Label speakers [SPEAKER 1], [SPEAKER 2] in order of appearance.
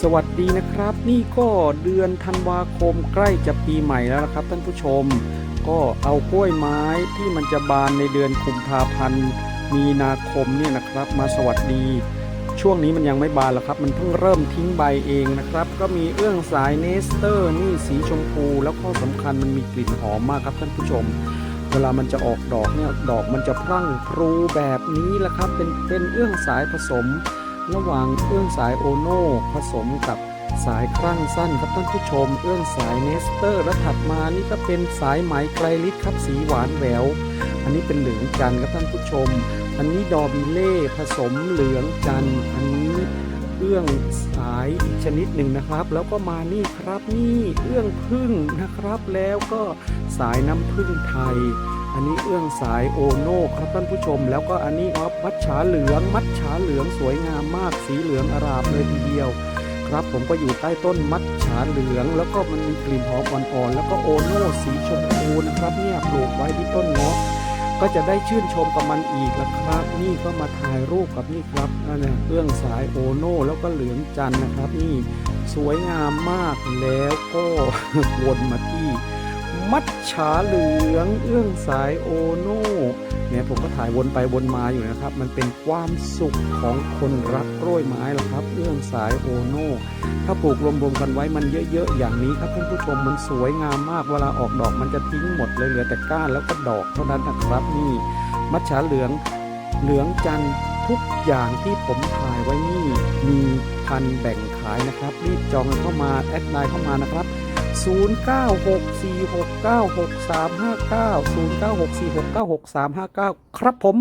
[SPEAKER 1] สวัสดีนะครับ นี่ก็เดือนธันวาคมใกล้จะปีใหม่แล้วนะครับ ท่านผู้ชม ก็เอากล้วยไม้ที่มันจะบานในเดือนกุมภาพันธ์มีนาคมเนี่ยนะครับ มาสวัสดี ช่วงนี้มันยังไม่บานหรอกครับ มันเพิ่งเริ่มทิ้งใบเองนะครับ ก็มีเอื้องสายเนสเตอร์นี่สีชมพูแล้วข้อสำคัญมันมีกลิ่นหอมมากครับท่านผู้ชมเวลามันจะออกดอกเนี่ยดอกมันจะพรั่งพรูแบบนี้แหละครับ เป็นเป็นเอื้องสายผสม ระหว่างเอื้องสายโอโน่ผสมกับสายครั่งสั้นครับท่านผู้ชมเอื้องสายเนสเตอร์และถัดมานี่ก็เป็นสายไหมไกลลิศครับสีหวานแหวว อันนี้เป็นเหลืองจันทร์ครับท่านผู้ชม อันนี้ดอบิเล่ผสมเหลืองจันทร์อันนี้เอื้องสายอีกชนิดหนึ่งนะครับ แล้วก็มานี่ครับนี่เอื้องพึ่งนะครับแล้วก็สายน้ำพึ่งไทย อันนี้เอื้องสายโอโน่ครับท่านผู้ชม แล้วก็อันนี้ออฟมัดฉาเหลือง มัดฉาเหลืองสวยงามมากสีเหลืองอารามเลยทีเดียว ครับผมก็อยู่ใต้ต้นมัดฉาเหลือง แล้วก็มันมีกลิ่นหอมอ่อนๆแล้วก็โอโน่สีชมพูนะครับเนี่ยปลูกไว้ที่ต้นเงาะก็จะได้ชื่นชมกับมันอีกแล้วครับ นี่ก็มาถ่ายรูปกับนี่ครับนั่นนะเอื้องสายโอโน่แล้วก็เหลืองจันนะครับนี่สวยงามมากแล้วก็วนมาที่ มัดฉาเหลืองเอื้องสายโอโน่เนี่ยผมก็ถ่ายวนไปวนมาอยู่นะครับ มันเป็นความสุขของคนรักกล้วยไม้ละครับ เอื้องสายโอโน่ถ้าปลูกรวมๆกันไว้มันเยอะๆอย่างนี้ครับท่านผู้ชมมันสวยงามมากเวลาออกดอกมันจะทิ้งหมดเลยเหลือแต่ก้านแล้วก็ดอกเท่านั้นนะครับนี่ มัดฉาเหลืองเหลืองจันทร์ทุกอย่างที่ผมถ่ายไว้นี่มีพันแบ่งขายนะครับ รีบจองเข้ามาแอดไลน์เข้ามานะครับ 0964696359 0964696359 ครับผม